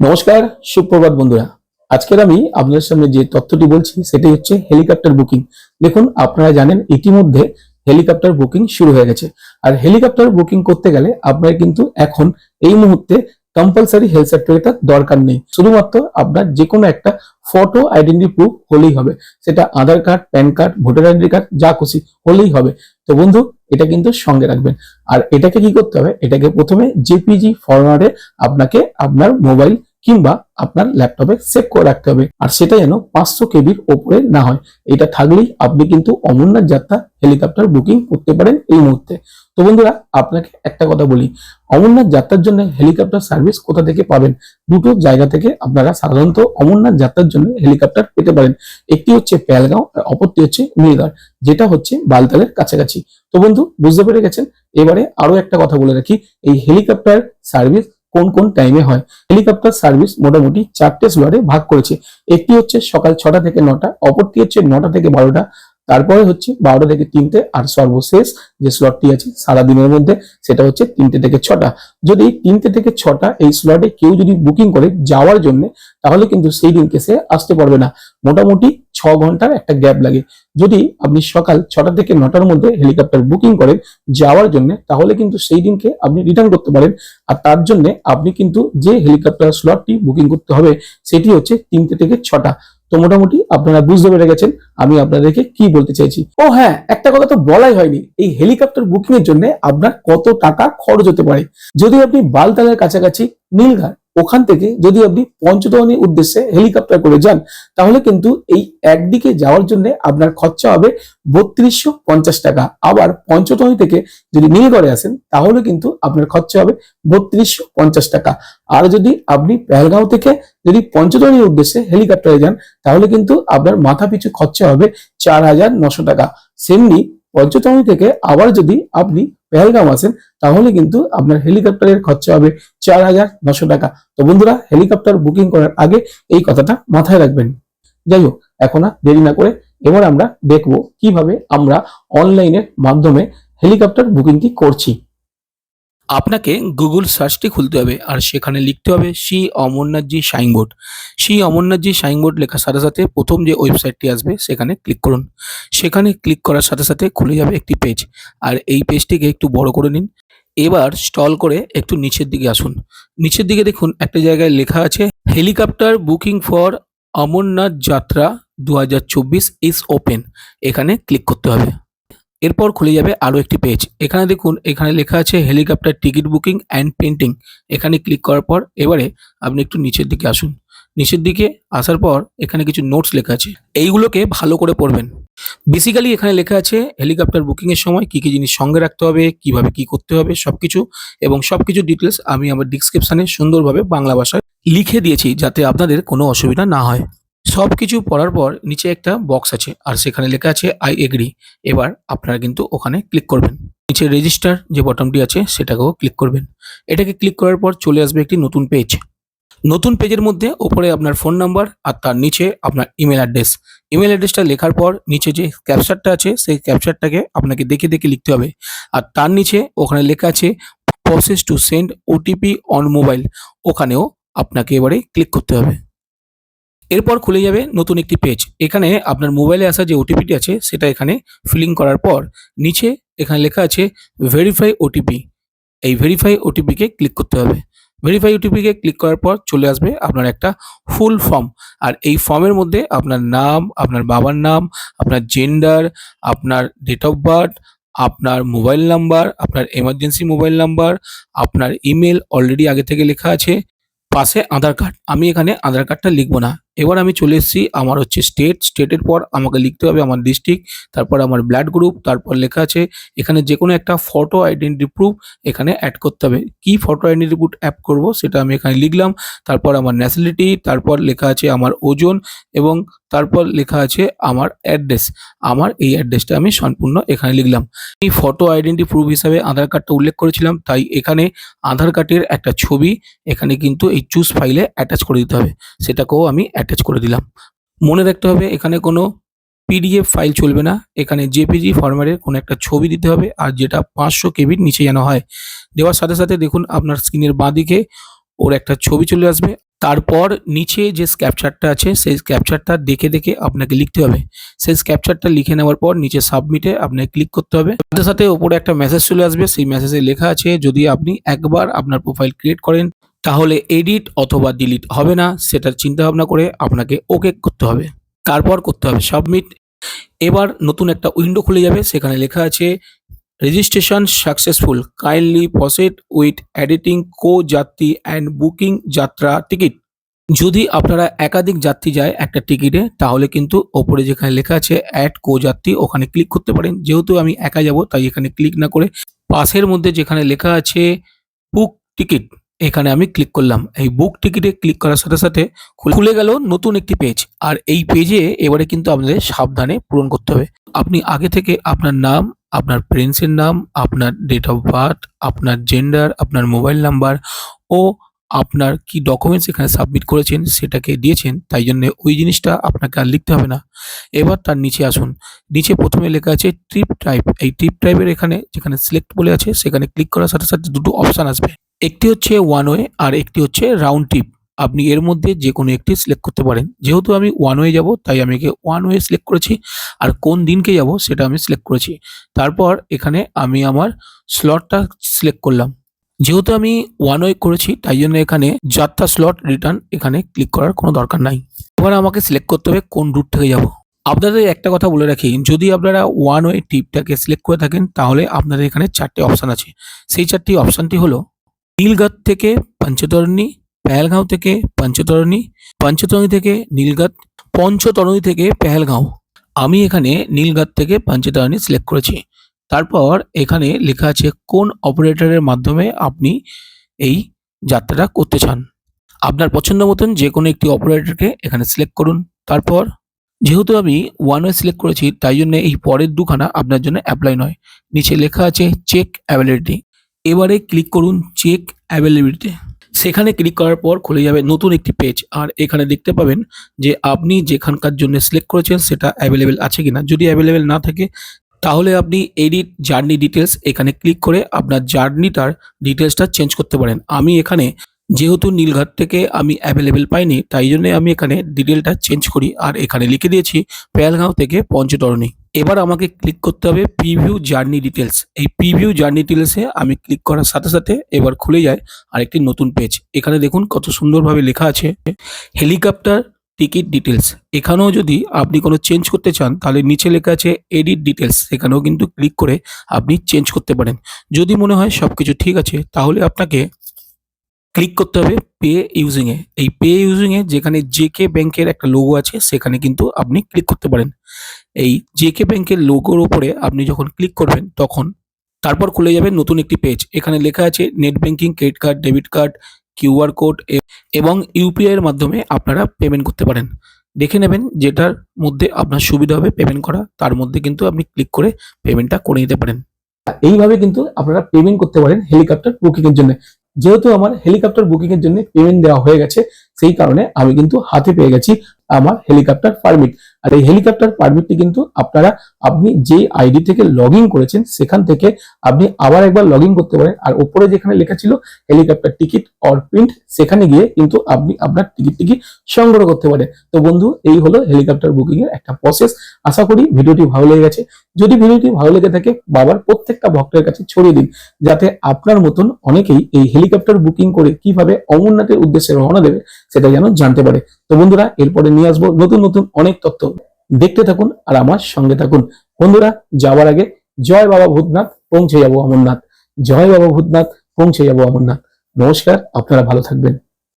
নমস্কার, সুপ্রভাত বন্ধুরা। আজকের আমি আপনাদের সামনে যে তথ্যটি বলছি, সেটি হচ্ছে হেলিকপ্টার বুকিং। দেখুন, আপনারা জানেন ইতিমধ্যে হেলিকপ্টার বুকিং শুরু হয়ে গেছে। আর হেলিকপ্টার বুকিং করতে গেলে আপনারা কিন্তু এখন এই মুহূর্তে কম্পালসারি হেলথ সার্টিফিকেট দরকার নেই। শুধুমাত্র আপনার যে কোনো একটা ফটো আইডেন্টি প্রুফ হলেই হবে। সেটা Aadhaar card PAN card voter ID card যা খুশি হলেই হবে। তো বন্ধু, এটা কিন্তু সঙ্গে রাখবেন। আর এটাকে কি করতে হবে? এটাকে প্রথমে জেপিজি ফরম্যাটে আপনাকে আপনার মোবাইল কিংবা আপনার ল্যাপটপে সেভ করে রাখতে হবে। আর সেটা যেন পাঁচশো কেবির ওপরে না হয়। এটা থাকলেই আপনি কিন্তু অমরনাথ যাত্রা হেলিকপ্টার বুকিং করতে পারেন এই মুহূর্তে। তো বন্ধুরা, আপনাকে একটা কথা বলি। অমরনাথ যাত্রার জন্য হেলিকপ্টার সার্ভিস কোথা থেকে পাবেন? দুটো জায়গা থেকে আপনারা সাধারণত অমরনাথ যাত্রার জন্য হেলিকপ্টার পেতে পারেন। একটি হচ্ছে প্যালগাঁও আর অপরটি হচ্ছে নীলগড় যেটা হচ্ছে বালতালের কাছাকাছি। তো বন্ধু, বুঝতে পেরে গেছেন? এবারে আরও একটা কথা বলে রাখি। এই হেলিকপ্টার সার্ভিস কোন কোন টাইমে হয়। হেলিকপ্টার সার্ভিস মোটামুটি চারটে স্লটে ভাগ করেছে। একটি হচ্ছে সকাল ছটা থেকে নটা, অপরটি হচ্ছে নটা থেকে বারোটা। তারপরে হচ্ছে বারোটা থেকে তিনটে আর সর্বশেষ যে স্লটটি আছে সারা দিনের মধ্যে, সেটা হচ্ছে তিনটে থেকে ছটা। যদি তিনটে থেকে ছটা এই স্লটে কেউ যদি বুকিং করে যাওয়ার জন্য, তাহলে কিন্তু সেই দিনকে সে আসতে পারবে না। মোটামুটি ছ ঘণ্টার একটা গ্যাপ লাগে। যদি আপনি সকাল ছটা থেকে নটার মধ্যে হেলিকপ্টার বুকিং করেন যাওয়ার জন্য, তাহলে কিন্তু সেই দিনকে আপনি রিটার্ন করতে পারেন। আর তার জন্য আপনি কিন্তু যে হেলিকপ্টার স্লটটি বুকিং করতে হবে, সেটি হচ্ছে তিনটে থেকে ছটা। তো মোটামুটি আপনারা বুঝতে পেরে গেছেন। আমি আপনাদেরকে কি বলতে চাইছি? ও হ্যাঁ একটা কথা তো বলাই হয়নি। এই হেলিকপ্টার বুকিং এর জন্য আপনার কত টাকা খরচ হতে পারে? যদি আপনি বালতালের কাছাকাছি নীলঘাট, ওখান থেকে যদি আপনি পঞ্চদনের উদ্দেশ্যে হেলিকপ্টার করে যান, তাহলে কিন্তু এই একদিকে যাওয়ার জন্য আপনার খরচা হবে বত্রিশশো পঞ্চাশ টাকা। আবার পঞ্চদনী থেকে যদি নীলগড়ে আসেন, তাহলে কিন্তু আপনার খরচা হবে বত্রিশশো পঞ্চাশ টাকা। আর যদি আপনি পেহেলগাঁও থেকে যদি পঞ্চদনীর উদ্দেশ্যে হেলিকপ্টারে যান, তাহলে কিন্তু আপনার মাথা পিছু খরচা হবে চার হাজার নশো টাকা। সেমনি পঞ্চতমী থেকে আবার যদি আপনি পেহেলগাঁও আসেন, তাহলে কিন্তু আপনার হেলিকপ্টারের খরচা হবে চার হাজার নশো টাকা। তো বন্ধুরা, হেলিকপ্টার বুকিং করার আগে এই কথাটা মাথায় রাখবেন। যাই হোক, এখন আর দেরি না করে এবার আমরা দেখব কীভাবে আমরা অনলাইনের মাধ্যমে হেলিকপ্টার বুকিংটি করছি। আপনাকে গুগল সার্চটি খুলতে হবে আর সেখানে লিখতে হবে শ্রী অমরনাথজি সাইনবোর্ড শ্রী অমরনাথজি সাইনবোর্ড লেখার সাথে সাথে প্রথম যে ওয়েবসাইটটি আসবে সেখানে ক্লিক করুন। সেখানে ক্লিক করার সাথে সাথে খুলে যাবে একটি পেজ। আর এই পেজটিকে একটু বড় করে নিন। এবার স্টল করে একটু নিচের দিকে আসুন। নিচের দিকে দেখুন একটা জায়গায় লেখা আছে, হেলিকপ্টার বুকিং ফর অমরনাথ যাত্রা দু ইজ ওপেন। এখানে ক্লিক করতে হবে। এরপর খুলে যাবে আরও একটি পেজ এখানে দেখুন, এখানে লেখা আছে helicopter ticket booking and painting এখানে ক্লিক করার পর এবারে আপনি একটু নিচের দিকে আসুন। নিচের দিকে আসার পর এখানে কিছু নোটস লেখা আছে। এইগুলোকে ভালো করে পড়বেন। বেসিক্যালি এখানে লেখা আছে হেলিকপ্টার বুকিংয়ের সময় কী কী জিনিস সঙ্গে রাখতে হবে, কীভাবে কি করতে হবে সব কিছু এবং সব কিছু ডিটেলস আমি আমার ডিসক্রিপশনে সুন্দরভাবে বাংলা ভাষায় লিখে দিয়েছি যাতে আপনাদের কোনো অসুবিধা না হয়। সব কিছু পড়ার পর নিচে একটা বক্স আছে, আর সেখানে লেখা আছে আই এগ্রি এবার আপনারা কিন্তু ওখানে ক্লিক করবেন। নিচে রেজিস্টার যে বটমটি আছে, সেটাকেও ক্লিক করবেন। এটাকে ক্লিক করার পর চলে আসবে একটি নতুন পেজ নতুন পেজের মধ্যে ওপরে আপনার ফোন নাম্বার আর তার নিচে আপনার ইমেল অ্যাড্রেস ইমেল অ্যাড্রেসটা লেখার পর নিচে যে ক্যাপচারটা আছে, সেই ক্যাপচারটাকে আপনাকে দেখে দেখে লিখতে হবে। আর তার নিচে ওখানে লেখা আছে process to send OTP on mobile ওখানেও আপনাকে এবারে ক্লিক করতে হবে। এরপর খুলে যাবে নতুন একটি পেজ এখানে আপনার মোবাইলে আসা যে ওটিপিটি আছে, সেটা এখানে ফিলিং করার পর নিচে এখানে লেখা আছে ভেরিফাই ওটিপি এই ভেরিফাই ওটিপিকে ক্লিক করতে হবে। ভেরিফাই ওটিপিকে ক্লিক করার পর চলে আসবে আপনার একটা ফুল ফর্ম আর এই ফর্মের মধ্যে আপনার নাম, আপনার বাবার নাম, আপনার জেন্ডার আপনার ডেট অফ বার্থ আপনার মোবাইল নাম্বার আপনার এমার্জেন্সি মোবাইল নাম্বার আপনার ইমেল অলরেডি আগে থেকে লেখা আছে। পাশে আধার কার্ড আমি এখানে আধার কার্ডটা লিখব না। এবার আমি চলে এসেছি আমার হচ্ছে স্টেট স্টেটের পর আমাকে লিখতে হবে আমার ডিস্ট্রিক্ট তারপর আমার ব্লাড গ্রুপ তারপর লেখা আছে এখানে যে কোনো একটা ফটো আইডেন্টি প্রুফ এখানে অ্যাড করতে হবে। কি ফটো আইডেন্টি প্রুফ অ্যাড করব সেটা আমি এখানে লিখলাম, তারপর আমার ন্যাশনালিটি তারপর লেখা আছে আমার ওজন এবং তারপর লেখা আছে আমার অ্যাড্রেস আমার এই অ্যাড্রেসটা আমি সম্পূর্ণ এখানে লিখলাম। এই ফটো আইডেন্টি প্রুফ হিসাবে আধার কার্ডটা উল্লেখ করেছিলাম, তাই এখানে আধার কার্ডের একটা ছবি এখানে কিন্তু এই চুজ ফাইলে অ্যাটাচ করে দিতে হবে। সেটাকেও আমি অ্যাটাচ করে দিলাম। মনে রাখতে হবে, এখানে কোনো পিডিএফ ফাইল চলবে না। এখানে জেপিজি ফরম্যাটের কোনো একটা ছবি দিতে হবে আর যেটা পাঁচশো কেবির নিচে যেন হয়। দেওয়ার সাথে সাথে দেখুন আপনার স্ক্রিনের বাঁ দিকে ওর একটা ছবি চলে আসবে। তারপর নিচে যে ক্যাপচারটা আছে, সেই ক্যাপচারটা দেখে দেখে আপনাকে লিখতে হবে। সেই ক্যাপচারটা লিখে নেওয়ার পর নিচে সাবমিটে আপনাকে ক্লিক করতে হবে। সাথে সাথে ওপরে একটা মেসেজ চলে আসবে। সেই মেসেজে লেখা আছে, যদি আপনি একবার আপনার প্রোফাইল ক্রিয়েট করেন তাহলে এডিট অথবা ডিলিট হবে না, সেটার চিন্তা ভাবনা করে আপনাকে ওকে করতে হবে। তারপর করতে হবে সাবমিট এবার নতুন একটা উইন্ডো খুলে যাবে, সেখানে লেখা আছে registration successful kindly proceed with editing co যাত্রী অ্যান্ড বুকিং যাত্রা টিকিট যদি আপনারা একাধিক যাত্রী যায় একটা টিকিটে তাহলে কিন্তু ওপরে যেখানে লেখা আছে অ্যাড কো যাত্রী ওখানে ক্লিক করতে পারেন। যেহেতু আমি একা যাব, তাই এখানে ক্লিক না করে পাশের মধ্যে যেখানে লেখা আছে বুক টিকিট এখানে আমি ক্লিক করলাম। এই বুক টিকিটে ক্লিক করার সাথে সাথে খুলে- গেল নতুন একটি পেজ আর এই পেজে এবারে কিন্তু আপনাদের সাবধানে পূরণ করতে হবে। আপনি আগে থেকে আপনার নাম, আপনার প্রিন্সের নাম, আপনার ডেট অফ বার্থ আপনার জেন্ডার আপনার মোবাইল নাম্বার ও আপনার কি ডকুমেন্টস এখানে সাবমিট করেছেন সেটাকে দিয়েছেন। তাই জন্য ওই জিনিসটা আপনাকে আর লিখতে হবে না। এবার তার নিচে আসুন। নিচে প্রথমে লেখা আছে ট্রিপ টাইপ এই ট্রিপ টাইপের এখানে যেখানে সিলেক্ট বলে আছে সেখানে ক্লিক করার সাথে সাথে দুটো অপশান আসবে। একটি হচ্ছে ওয়ান ওয়ে আর একটি হচ্ছে রাউন্ড ট্রিপ আপনি এর মধ্যে যে কোনো একটি সিলেক্ট করতে পারেন। যেহেতু আমি ওয়ান ওয়ে যাব, তাই আমি একে ওয়ান ওয়ে সিলেক্ট করেছি। আর কোন দিনকে যাব, সেটা আমি সিলেক্ট করেছি। তারপর এখানে আমি আমার স্লটটা সিলেক্ট করলাম। যেহেতু আমি ওয়ান ওয়ে করেছি, তাই জন্য এখানে যাত্রা স্লট রিটার্ন এখানে ক্লিক করার কোনো দরকার নাই। এবার আমাকে সিলেক্ট করতে হবে কোন রুট থেকে যাব। আপনাদের একটা কথা বলে রাখি, যদি আপনারা ওয়ান ওয়ে টিপটাকে সিলেক্ট করে থাকেন, তাহলে আপনাদের এখানে চারটে অপশান আছে। সেই চারটি অপশানটি হলো নীলগাত থেকে পঞ্চতরণী, পেহেলগাঁও থেকে পঞ্চতরণী পঞ্চতরণী থেকে নীলগাত, পঞ্চতরণী থেকে পেহেলগাঁও। আমি এখানে নীলগাত থেকে পঞ্চতরণী সিলেক্ট করেছি। তারপর এখানে লেখা আছে কোন অপারেটরের মাধ্যমে আপনি এই যাত্রাটা করতে চান। আপনার পছন্দ মতন যে কোনো একটি অপারেটরকে এখানে সিলেক্ট করুন। তারপর যেহেতু আমি ওয়ান ওয়ে সিলেক্ট করেছি, তাই জন্য এই পরের দুখানা আপনার জন্য অ্যাপ্লাই নয়। নিচে লেখা আছে চেক অ্যাভেলেবিলিটি এবারে ক্লিক করুন চেক অ্যাভেলেবিলিটি সেখানে ক্লিক করার পর খুলে যাবে নতুন একটি পেজ আর এখানে দেখতে পাবেন যে আপনি যেখানকার জন্য সিলেক্ট করেছেন সেটা অ্যাভেলেবেল আছে কিনা। যদি অ্যাভেলেবেল না থাকে, তাহলে আপনি এডিট জার্নি ডিটেলস এখানে ক্লিক করে আপনার জার্নিটার ডিটেলসটা চেঞ্জ করতে পারেন। আমি এখানে যেহেতু নীলঘাট থেকে আমি অ্যাভেলেবেল পাইনি, তাই জন্য আমি এখানে ডিটেলটা চেঞ্জ করি। আর এখানে লিখে দিয়েছি, পেয়ালগাঁও থেকে পঞ্চতরণী। এবার আমাকে ক্লিক করতে হবে প্রিভিউ জার্নি ডিটেলস এই প্রিভিউ জার্নি ডিটেলসে আমি ক্লিক করার সাথে সাথে এবার খুলে যায় আরেকটি নতুন পেজ এখানে দেখুন কত সুন্দরভাবে লেখা আছে হেলিকপ্টার টিকিট ডিটেলস এখানেও যদি আপনি কোনো চেঞ্জ করতে চান, তাহলে নিচে লেখা আছে এডিট ডিটেলস সেখানেও কিন্তু ক্লিক করে আপনি চেঞ্জ করতে পারেন। যদি মনে হয় সব কিছু ঠিক আছে, তাহলে আপনাকে ক্লিক করতে হবে পে ইউজিংয়ে এই পে ইউজিংয়ে যেখানে জেকে ব্যাংকের একটা লোগো আছে, সেখানে কিন্তু আপনি ক্লিক করতে পারেন। এই জেকে ব্যাংকের লোগোর ওপরে আপনি যখন ক্লিক করবেন, তখন তারপর খুলে যাবে নতুন একটি পেজ এখানে লেখা আছে net banking credit card debit card QR code এবং ইউপিআই এর মাধ্যমে আপনারা পেমেন্ট করতে পারেন। দেখে নেবেন যেটার মধ্যে আপনার সুবিধা হবে পেমেন্ট করা, তার মধ্যে কিন্তু আপনি ক্লিক করে পেমেন্টটা করে নিতে পারেন। এইভাবে কিন্তু আপনারা পেমেন্ট করতে পারেন হেলিকপ্টার বুকিং এর জন্য। যেহেতু আমার হেলিকপ্টার বুকিং এর জন্য পেমেন্ট দেওয়া হয়ে গেছে সেই কারণে আমি কিন্তু হাতে পেয়ে গেছি আমার হেলিকপ্টার পারমিট আর এই হেলিকপ্টার পারমিটটি কিন্তু আপনারা, আপনি যে আইডি থেকে লগ করেছেন, সেখান থেকে আপনি আবার একবার লগ করতে পারেন। আর উপরে যেখানে লেখা ছিল হেলিকপ্টার টিকিট অর প্রিন্ট সেখানে গিয়ে কিন্তু আপনি আপনার টিকিট টিকিট সংগ্রহ করতে পারেন। তো বন্ধু, এই হলো হেলিকপ্টার বুকিং এর একটা প্রসেস আশা করি ভিডিওটি ভালো লেগে গেছে। যদি ভিডিওটি ভালো লেগে থাকে, বাবার প্রত্যেকটা ভক্তের কাছে ছড়িয়ে দিন, যাতে আপনার মতন অনেকেই এই হেলিকপ্টার বুকিং করে কীভাবে অমরনাথের উদ্দেশ্যে রওনা দেবে সেটা যেন জানতে পারে। তো বন্ধুরা, এরপরে নিয়ে আসব নতুন নতুন অনেক তথ্য। দেখতে থাকুন আর আমার সঙ্গে থাকুন। বন্ধুরা, যাওয়ার আগে জয় বাবা ভূতনাথ, পৌঁছে যাব অমরনাথ। জয় বাবা ভূতনাথ, পৌঁছে যাব অমরনাথ। নমস্কার, আপনারা ভালো থাকবেন।